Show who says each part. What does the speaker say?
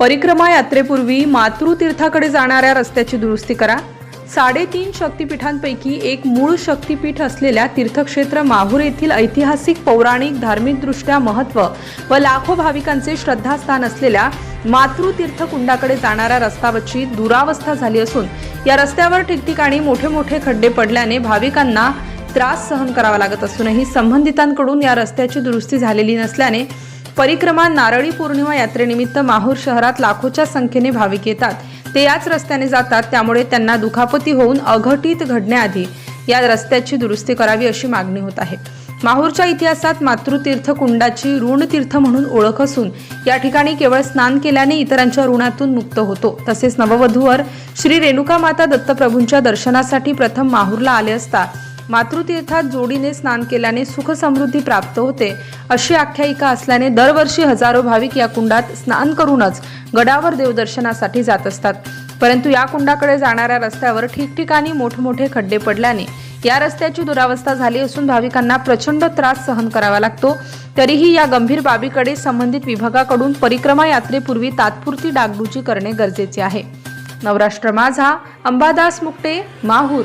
Speaker 1: परिक्रमा यात्रेपूर्वी मातृतीर्थाकडे जाणाऱ्या रस्त्याची दुरुस्ती करा. साडेतीन शक्तिपीठांपैकी एक मूळ शक्तिपीठ असलेल्या तीर्थक्षेत्र माहूर येथील ऐतिहासिक पौराणिक धार्मिकदृष्ट्या महत्त्व व लाखो भाविकांचे श्रद्धास्थान असलेल्या मातृतीर्थकुंडाकडे जाणाऱ्या रस्त्यावरची दुरावस्था झाली असून या रस्त्यावर ठिकठिकाणी मोठे मोठे खड्डे पडल्याने भाविकांना त्रास सहन करावा लागत असूनही संबंधितांकडून या रस्त्याची दुरुस्ती झालेली नसल्याने परिक्रमा नारळी पौर्णिमा यात्रेनिमित्त माहूर शहरात लाखोच्या संख्येने भाविक येतात. ते याच रस्त्याने जातात त्यामुळे त्यांना दुखापती होऊन अघटित घडण्याआधी या रस्त्याची दुरुस्ती करावी अशी मागणी होत आहे. माहूरच्या इतिहासात मातृतीर्थ कुंडाची ऋणतीर्थ म्हणून ओळख असून या ठिकाणी केवळ स्नान केल्याने इतरांच्या ऋणातून मुक्त होतो. तसेच नववधूवर श्री रेणुका माता दत्तप्रभूंच्या दर्शनासाठी प्रथम माहूरला आले असता मातृतीर्थात जोडीने स्नान केल्याने सुखसमृद्धी प्राप्त होते. अशी आख्यायिका असल्याने दरवर्षी हजारो भाविक या कुंडात स्नान करूनच गडावर देवदर्शनासाठी जात असतात. परंतु या कुंडाकडे जाणाऱ्या रस्त्यावर ठिकठिकाणी मोठमोठे खड्डे पडल्याने या रस्त्याची दुरावस्था झाली असून भाविकांना प्रचंड त्रास सहन करावा लागतो. तरीही या गंभीर बाबीकडे संबंधित विभागाकडून परिक्रमा यात्रेपूर्वी तात्पुरती डागडुजी करणे गरजेचे आहे. नवराष्ट्र माझा अंबादास मुक्टे माहूर.